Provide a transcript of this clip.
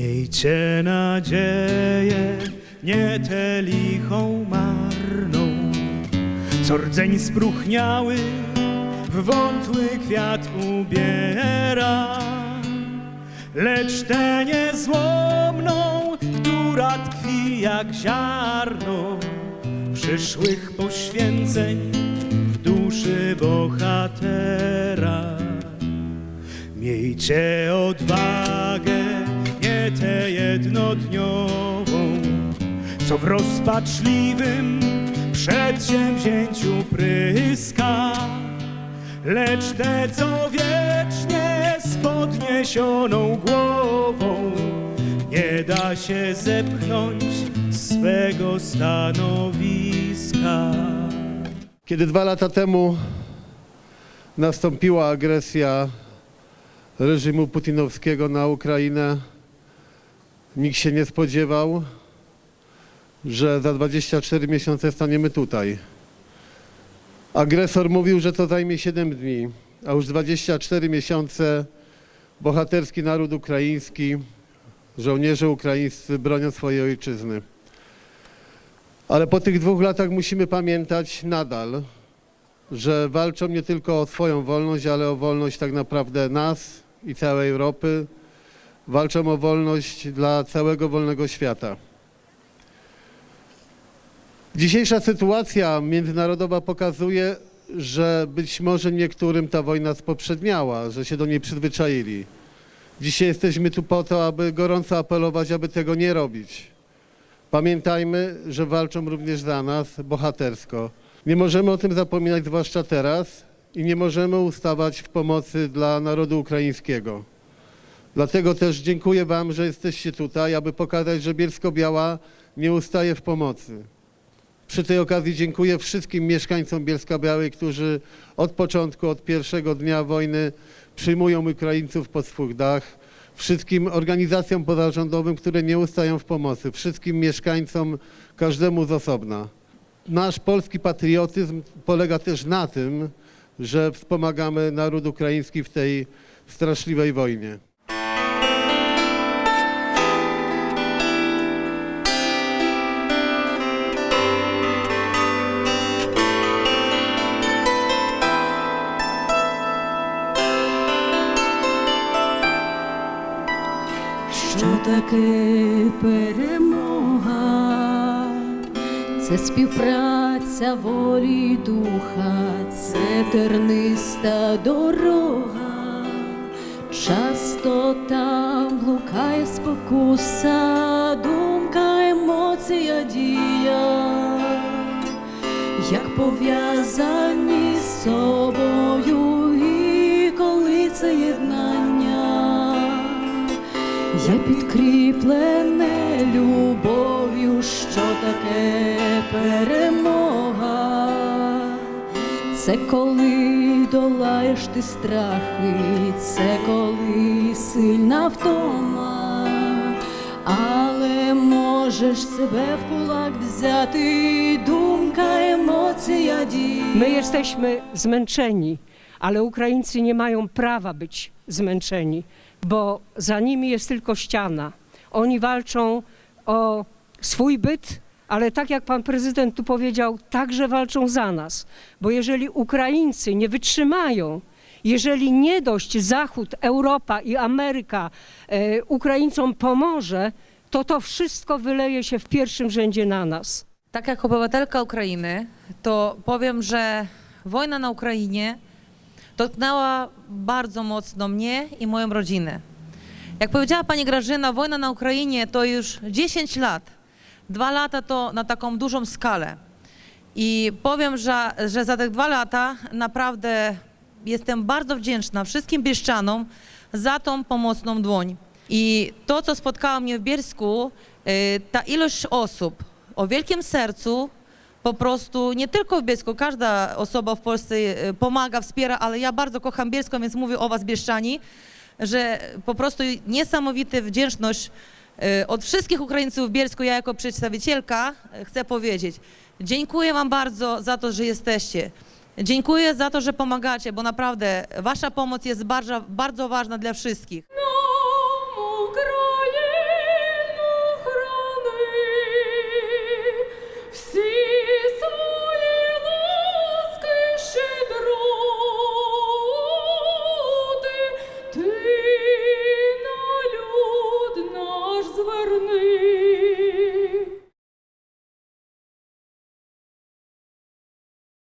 Miejcie nadzieję, nie tę lichą marną, co rdzeń spróchniały w wątły kwiat ubiera, lecz tę niezłomną, która tkwi jak ziarno przyszłych poświęceń w duszy bohatera. Miejcie odwagę, nie tę jednodniową, co w rozpaczliwym przedsięwzięciu pryska, lecz tę, co wiecznie z podniesioną głową nie da się zepchnąć swego stanowiska. Kiedy dwa lata temu nastąpiła agresja reżimu putinowskiego na Ukrainę, nikt się nie spodziewał, że za 24 miesiące staniemy tutaj. Agresor mówił, że to zajmie 7 dni, a już 24 miesiące bohaterski naród ukraiński, żołnierze ukraińscy bronią swojej ojczyzny. Ale po tych dwóch latach musimy pamiętać nadal, że walczą nie tylko o swoją wolność, ale o wolność tak naprawdę nas i całej Europy. Walczą o wolność dla całego wolnego świata. Dzisiejsza sytuacja międzynarodowa pokazuje, że być może niektórym ta wojna spoprzedniała, że się do niej przyzwyczaili. Dzisiaj jesteśmy tu po to, aby gorąco apelować, aby tego nie robić. Pamiętajmy, że walczą również za nas bohatersko. Nie możemy o tym zapominać, zwłaszcza teraz, i nie możemy ustawać w pomocy dla narodu ukraińskiego. Dlatego też dziękuję Wam, że jesteście tutaj, aby pokazać, że Bielsko-Biała nie ustaje w pomocy. Przy tej okazji dziękuję wszystkim mieszkańcom Bielska-Białej, którzy od początku, od pierwszego dnia wojny przyjmują Ukraińców pod swój dach, wszystkim organizacjom pozarządowym, które nie ustają w pomocy, wszystkim mieszkańcom, każdemu z osobna. Nasz polski patriotyzm polega też na tym, że wspomagamy naród ukraiński w tej straszliwej wojnie. Що таке перемога? Це співпраця волі духа, це терниста дорога. Часто там блукає спокуса, думка, емоція, дія, як пов'язані з собою, Я підкріплене любов'ю, що таке перемога. Це коли долаєш ти страхи, це коли сильна втома, але можеш себе в кулак взяти, думка, емоція, дія. My jesteśmy zmęczeni, ale Ukraińcy nie mają prawa być zmęczeni, bo za nimi jest tylko ściana. Oni walczą o swój byt, ale tak jak pan prezydent tu powiedział, także walczą za nas. Bo jeżeli Ukraińcy nie wytrzymają, jeżeli nie dość Zachód, Europa i Ameryka e, Ukraińcom pomoże, to to wszystko wyleje się w pierwszym rzędzie na nas. Tak jak obywatelka Ukrainy, to powiem, że wojna na Ukrainie dotknęła bardzo mocno mnie i moją rodzinę. Jak powiedziała pani Grażyna, wojna na Ukrainie to już 10 lat. Dwa lata to na taką dużą skalę. I powiem, że, że za te dwa lata naprawdę jestem bardzo wdzięczna wszystkim bieszczanom za tą pomocną dłoń. I to, co spotkało mnie w Bielsku, y, ta ilość osób o wielkim sercu, po prostu nie tylko w Bielsku, każda osoba w Polsce y, pomaga, wspiera, ale ja bardzo kocham Bielską, więc mówię o was Bieszczani, że po prostu niesamowita wdzięczność y, od wszystkich Ukraińców w Bielsku, ja jako przedstawicielka y, chcę powiedzieć, dziękuję wam bardzo za to, że jesteście. Dziękuję za to, że pomagacie, bo naprawdę wasza pomoc jest bardzo, bardzo ważna dla wszystkich.